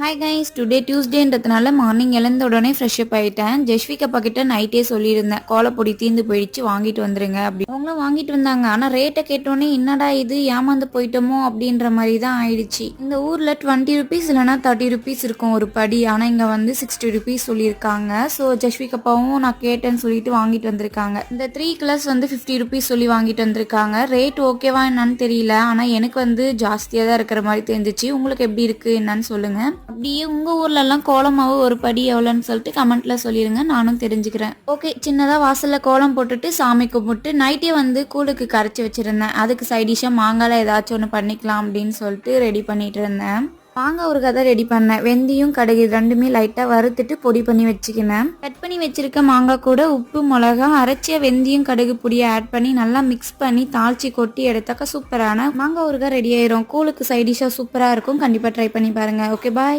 Hi guys today டியூஸ்டேன்றதுனால morning எழுந்த உடனே ஃப்ரெஷ் அப் ஆயிட்டேன். ஜெஷ்விக் அப்பா கிட்ட நைட்டே சொல்லியிருந்தேன். கோலப்பொடி தீந்து போயிடுச்சு வாங்கிட்டு வந்துருங்க அப்படி அவங்களும் வாங்கிட்டு வந்தாங்க. ஆனால் ரேட்டை கேட்டோன்னே என்னடா இது? ஏமாந்து போயிட்டோமோ? அப்படின்ற மாதிரி தான் ஆயிடுச்சு. இந்த ஊரில் டுவெண்ட்டி ருபீஸ் இல்லைனா தேர்ட்டி ருபீஸ் இருக்கும் ஒரு படி. ஆனால் இங்கே வந்து சிக்ஸ்டி ருபீஸ் சொல்லியிருக்காங்க. ஸோ ஜெஷ்விக் அப்பாவும் நான் கேட்டேன்னு சொல்லிட்டு வாங்கிட்டு வந்திருக்காங்க. இந்த த்ரீ கலர்ஸ் வந்து ஃபிஃப்டி ருபீஸ் சொல்லி வாங்கிட்டு வந்திருக்காங்க. ரேட் ஓகேவா என்னன்னு தெரியல. ஆனால் எனக்கு வந்து ஜாஸ்தியாக தான் இருக்கிற மாதிரி தெரிஞ்சிச்சு. உங்களுக்கு எப்படி இருக்குது என்னன்னு சொல்லுங்கள் அப்படியே உங்கள் ஊர்லலாம் கோலமாவு ஒரு படி எவ்வளோன்னு சொல்லிட்டு கமெண்ட்டில் சொல்லிடுங்க நானும் தெரிஞ்சுக்கிறேன். ஓகே சின்னதாக வாசலில் கோலம் போட்டுட்டு சாமி கும்பிட்டு நைட்டே வந்து கூழுக்கு கரைச்சி வச்சுருந்தேன். அதுக்கு சைடிஷாக மாங்கால ஏதாச்சும் ஒன்று பண்ணிக்கலாம் அப்படின்னு சொல்லிட்டு ரெடி பண்ணிட்டு இருந்தேன். மாங்காய் ஒரு கதை ரெடி பண்ணேன். வெந்தயம் கடுகு ரெண்டுமே லைட்டாக வறுத்துட்டு பொடி பண்ணி வச்சுக்கினேன். கட் பண்ணி வச்சிருக்க மாங்காய் கூட உப்பு மிளகா அரைச்சிய வெந்தயம் கடுகு பொடியை ஆட் பண்ணி நல்லா மிக்ஸ் பண்ணி தாளிச்சு கொட்டி எடுத்தாக்கா சூப்பரான மாங்காய் ஊறுகாய் ரெடி ஆயிரும். கூழுக்கு சைடிஷாக சூப்பராக இருக்கும். கண்டிப்பாக ட்ரை பண்ணி பாருங்க. Okay bye